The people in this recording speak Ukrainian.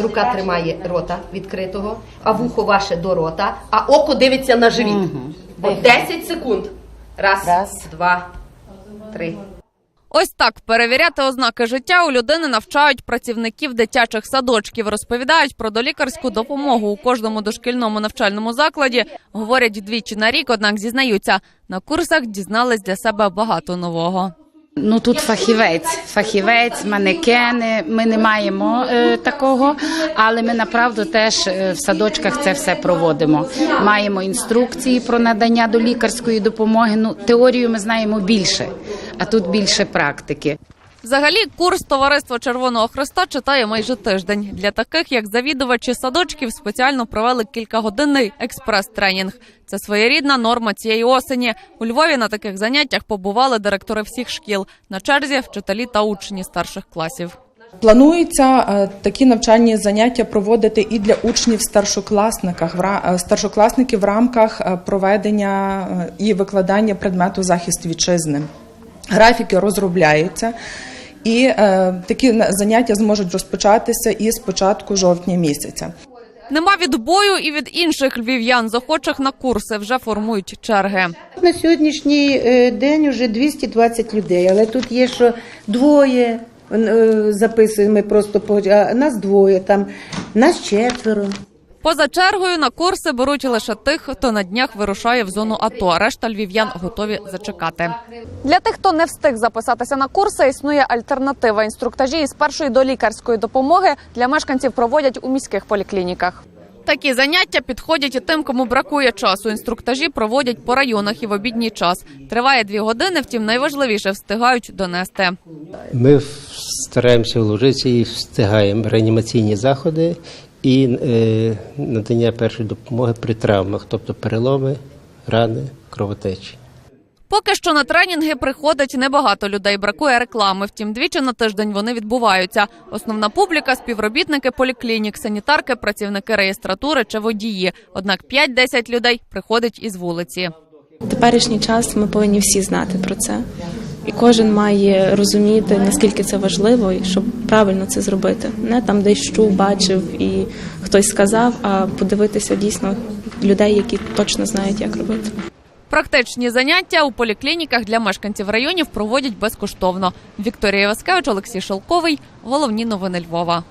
Рука тримає рота відкритого, а вухо ваше до рота, а око дивиться на живіт. От 10 секунд. Раз, Раз. два, три. Ось так перевіряти ознаки життя у людини навчають працівників дитячих садочків. Розповідають про долікарську допомогу у кожному дошкільному навчальному закладі. Говорять двічі на рік, однак зізнаються, на курсах дізнались для себе багато нового. Ну тут фахівець, фахівець, манекени. Ми не маємо е, такого, але ми направду теж е, в садочках це все проводимо. Маємо інструкції про надання до лікарської допомоги. Ну теорію ми знаємо більше, а тут більше практики. Взагалі, курс товариства Червоного Хреста читає майже тиждень. Для таких, як завідувачі садочків, спеціально провели кількагодинний експрес-тренінг. Це своєрідна норма цієї осені. У Львові на таких заняттях побували директори всіх шкіл. На черзі вчителі та учні старших класів. Планується е, такі навчальні заняття проводити і для учнів старшокласників е, старшокласників в рамках е, проведення і викладання предмету захист вітчизни. Графіки розробляються, і е, такі на- заняття зможуть розпочатися із початку жовтня місяця. Нема відбою і від інших львів'ян, захочих на курси, вже формують черги. На сьогоднішній е, день вже 220 людей, але тут є що двоє е, записуємо просто по нас двоє, там нас четверо. Поза чергою на курси беруть лише тих, хто на днях вирушає в зону АТО. Решта львів'ян готові зачекати. Для тих, хто не встиг записатися на курси, існує альтернатива. Інструктажі із першої до лікарської допомоги для мешканців проводять у міських поліклініках. Такі заняття підходять і тим, кому бракує часу. Інструктажі проводять по районах і в обідній час. Триває дві години, втім найважливіше встигають донести. Ми стараємося вложитися і встигаємо реанімаційні заходи і е, надання першої допомоги при травмах, тобто переломи, рани, кровотечі. Поки що на тренінги приходить небагато людей. Бракує реклами. Втім, двічі на тиждень вони відбуваються. Основна публіка співробітники поліклінік, санітарки, працівники реєстратури чи водії. Однак 5-10 людей приходить із вулиці. В теперішній час ми повинні всі знати про це. І кожен має розуміти, наскільки це важливо, і щоб правильно це зробити. Не там десь чув, бачив і хтось сказав, а подивитися дійсно людей, які точно знають, як робити. Практичні заняття у поліклініках для мешканців районів проводять безкоштовно. Вікторія Васкевич, Олексій Шелковий. Головні новини Львова.